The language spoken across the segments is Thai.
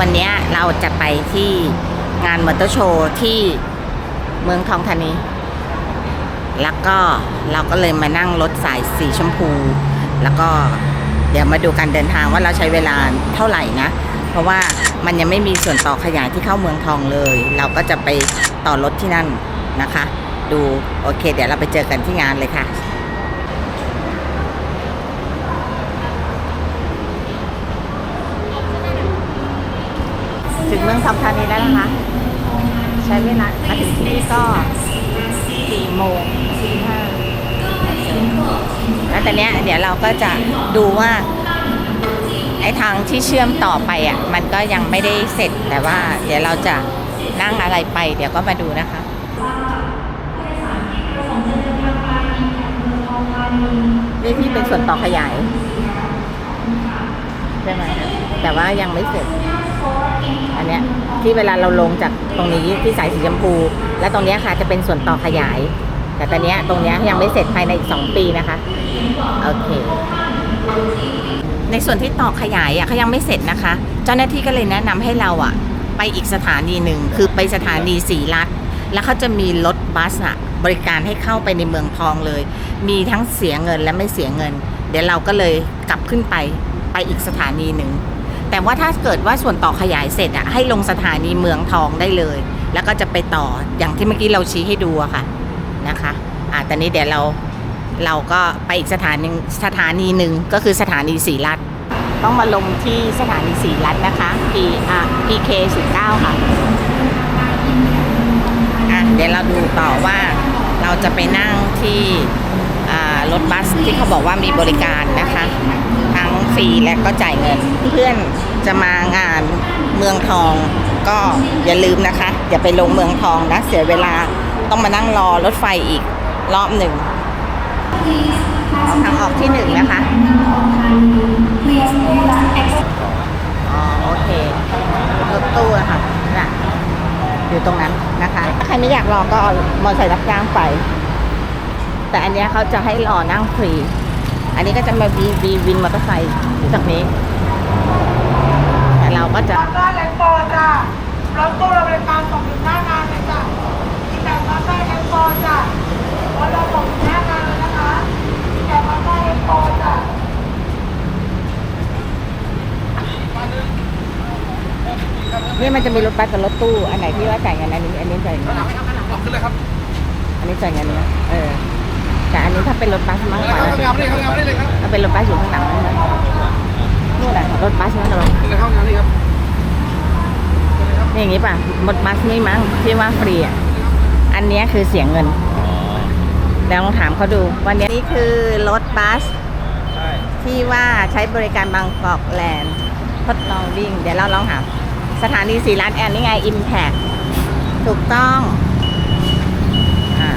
วันนี้เราจะไปที่งานมอเตอร์โชว์ที่เมืองทองธานี แล้วก็เราก็เลยมานั่งรถสายสีชมพู แล้วก็เดี๋ยวมาดูการเดินทางว่าเราใช้เวลาเท่าไหร่นะ เพราะว่ามันยังไม่มีส่วนต่อขยายที่เข้าเมืองทองเลย เราก็จะไปต่อรถที่นั่นนะคะ ดูโอเค เดี๋ยวเราไปเจอกันที่งานเลยค่ะ ถึงเมือง ทองธานีแล้วนะคะ ใช้เวลามาถึงที่นี่ก็สี่โมงสี่ห้าแล้วตอนเนี้ยเดี๋ยวเราก็จะดูว่าไอ้ทางที่เชื่อมต่อไปอะมันก็ยังไม่ได้เสร็จแต่ว่า เดี๋ยวเราจะนั่งอะไรไป เดี๋ยวก็มาดูนะคะนี่ที่เป็นส่วนต่อขยายใช่ไหมแต่ว่ายังไม่เสร็จ อันเนี้ยที่เวลาเราลงจากตรงนี้ที่สายสีชมพู และตรงเนี้ยค่ะจะเป็นส่วนต่อขยาย แต่ตอนเนี้ยตรงเนี้ยยังไม่เสร็จภายในอีกสองปีนะคะโอเค ในส่วนที่ต่อขยายอะเขายังไม่เสร็จนะคะ เจ้าหน้าที่ก็เลยแนะนำให้เราอะ ไปอีกสถานีหนึ่งคือไปสถานีสีรัฐ แล้วเขาจะมีรถบัสอะบริการให้เข้าไปในเมืองทองเลย มีทั้งเสียเงินและไม่เสียเงิน เดี๋ยวเราก็เลยกลับขึ้นไปไปอีกสถานีหนึ่ง แต่ว่าถ้าเกิดว่าส่วนต่อขยายเสร็จอะให้ลงสถานีเมืองทองได้เลย แล้วก็จะไปต่ออย่างที่เมื่อกี้เราชี้ให้ดูอะค่ะนะคะอ่าตอนนี้เดี๋ยวเราเราก็ไปอีกสถานีสถานีหนึ่งก็คือสถานีศรีรัตต้องมาลงที่สถานีศรีรัตนะคะ P อ่า PK 09ค่ะอะ เดี๋ยวเราดูต่อว่าเราจะไปนั่งที่อ่ารถบัสที่เขาบอกว่ามีบริการนะคะ ฟรีและก็จ่ายเงิน เพื่อนจะมางานเมืองทอง ก็อย่าลืมนะคะ อย่าไปลงเมืองทองนะเสียเวลาต้องมานั่งรอรถไฟอีกรอบหนึ่งเอาทางออกที่หนึ่งนะคะอ๋อโอเครถตู้นะคะน่ะอยู่ตรงนั้นนะคะ ถ้าใครไม่อยากรอก็เอามอเตอร์ไซค์รับจ้างไป แต่อันนี้เขาจะให้รอนั่งฟรี อันนี้ก็จะมาวีวีวินมอเตอร์ไซค์อยู่ตรงนี้ แต่เราก็จะรถได้แรงโปรจ้ะรถตู้เราบริการส่งถึงหน้างานเลยจ้ะมีแต่รถได้แรงโปรจ้ะรถเราส่งถึงหน้างานเลยนะคะมีแต่รถได้แรงโปรจ้ะนี่มันจะมีรถบัสกับรถตู้ อันไหนที่ว่าจ่ายเงินอันนี้ อันนี้จ่ายเงินอันนี้จ่ายเงินนะเออ แต่อันนี้ถ้าเป็นรถบัสมากกว่านะถ้าเป็นรถบัสอยู่ข้างหลังนั่นนะนู่นแหละรถบัสนั่นหรอนี่อย่างงี้ป่ะรถบัสนี่มั้งที่ว่าฟรีอะอันนี้คือเสียเงินแล้วลองถามเขาดู วันนี้นี่คือรถบัสที่ว่าใช้บริการบางกอกแลนด์ทดลองวิ่ง เดี๋ยวเราลองถามสถานีสีร้านแอนนี่ไง Impact ถูกต้องอ่า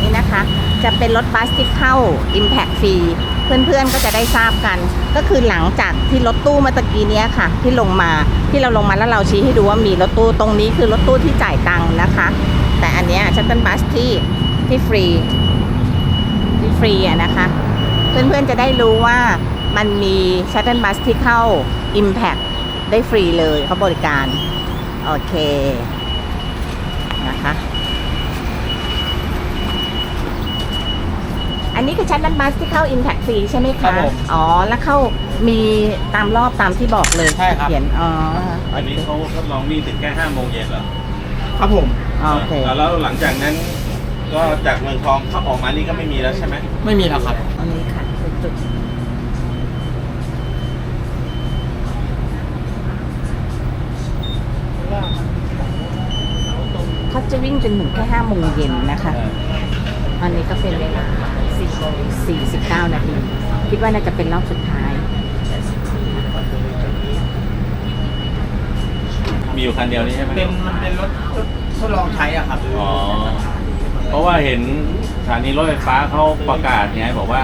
นี่นะคะ จะเป็นรถบัสที่เข้า Impact ฟรีเพื่อนๆก็จะได้ทราบกัน ก็คือหลังจากที่รถตู้เมื่อตะกี้เนี้ยค่ะ ที่ลงมาที่เราลงมาแล้วเราชี้ให้ดูว่ามีรถตู้ตรงนี้คือรถตู้ที่จ่ายตังค์นะคะ แต่อันเนี้ยชัตเติลบัสที่ที่ฟรีที่ฟรีอะนะคะ เพื่อนๆจะได้รู้ว่ามันมีชัตเติลบัสที่เข้า Impact ได้ฟรีเลยเขาบริการ โอเคนะคะ อันนี้คือชัตเติลบัสที่เข้า Impact ฟรีใช่ไหมครัคะ บผมอ๋อ แล้วเข้ามีตามรอบตามที่บอกเลยใช่ครับ เขียน อ๋อ อันนี้เขาทดลองวิ่งถึงแค่ห้าโมงเย็นเหรอครับผมโอเค แล้วหลังจากนั้น ก็จากเมืองทองเข้าออกมานี่ก็ไม่มีแล้วใช่ไหมไม่มีแล้วครับอันนี้ค่ะคือจุดเขาจะวิ่งจนถึงแค่ห้าโมงเย็นนะคะอั นนี้ก็เป็นเวลาสี่โมงสี่สิบเก้านาที คิดว่าน่าจะเป็นรอบสุดท้าย มีอยู่คันเดียวนี่ใช่ไหมเป็นมันเป็นรถทดทดลองใช้อะครับอ๋อ เพราะว่าเห็นสถานีรถไฟฟ้าเขาประกาศไงบอกว่า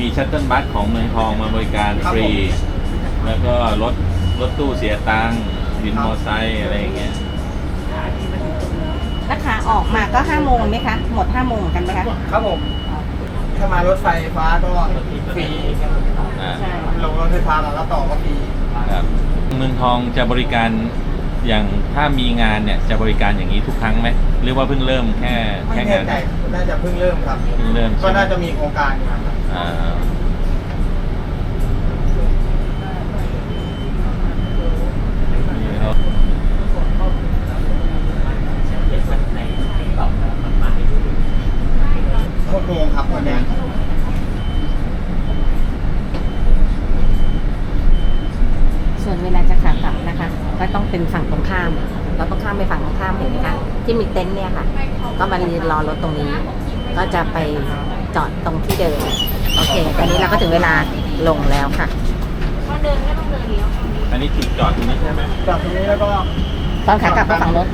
มีชัตเติลบัสของเมืองทองมาบริการครับฟรีผมแล้วก็รถรถตู้เสียตังค์วินมอเตอร์ไซค์อะไรอย่างเงี้ย ราคาออกมาก็ห้าโมงไหมคะ หมดห้าโมงเหมือนกันไหมคะครับผม ถ้ามารถไฟฟ้าก็ฟรีอ่าใช่ลงรถไฟฟ้าแล้วก็ต่อก็ฟรี ครับเมืองทองจะบริการอย่างถ้ามีงานเนี่ยจะบริการอย่างนี้ทุกครั้งไหมหรือว่าเพิ่งเริ่มแค่ไม่แค่แน่งานใจน่าจะเพิ่งเริ่มครับ เพิ่งเริ่มก็ใช่ไหมน่าจะมีโครงการอยู่ครับ อ่านี่ครับ หกโมงครับวันนี้ส่วนเวลาจะขากลับนะคะ ก็ต้องเป็นฝั่งตรงข้าม เราต้องข้ามไปฝั่งตรงข้ามเห็นไหมคะที่มีเต็นท์เนี่ยค่ะ ก็มายืนรอรถตรงนี้ ก็จะไปจอดตรงที่เดิมโอเคตอนนี้เราก็ถึงเวลาลงแล้วค่ะอันนี้จุดจอดตรงนี้ใช่ไหมจากตรงนี้แล้วก็ตอนขากลับก็ฝั่งรถ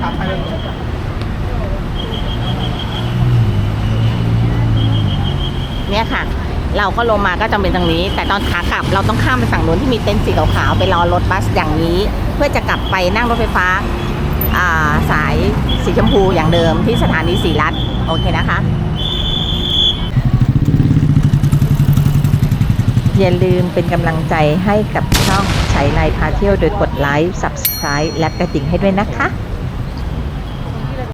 ขับไปเลย เนี่ยค่ะ เราก็ลงมาก็จะเป็นตรงนี้ แต่ตอนขากลับเราต้องข้ามไปฝั่งนู้นที่มีเต็นท์สีขาวๆไปรอรถบัสอย่างนี้ เพื่อจะกลับไปนั่งรถไฟฟ้าาสายสีชมพูอย่างเดิมที่สถานีสีรัฐโอเคนะคะอย่าลืมเป็นกำลังใจให้กับช่องใช้ไลน์พาเที่ยวโดยกดไลค์ Subscribe และกระดิ่งให้ด้วยนะคะ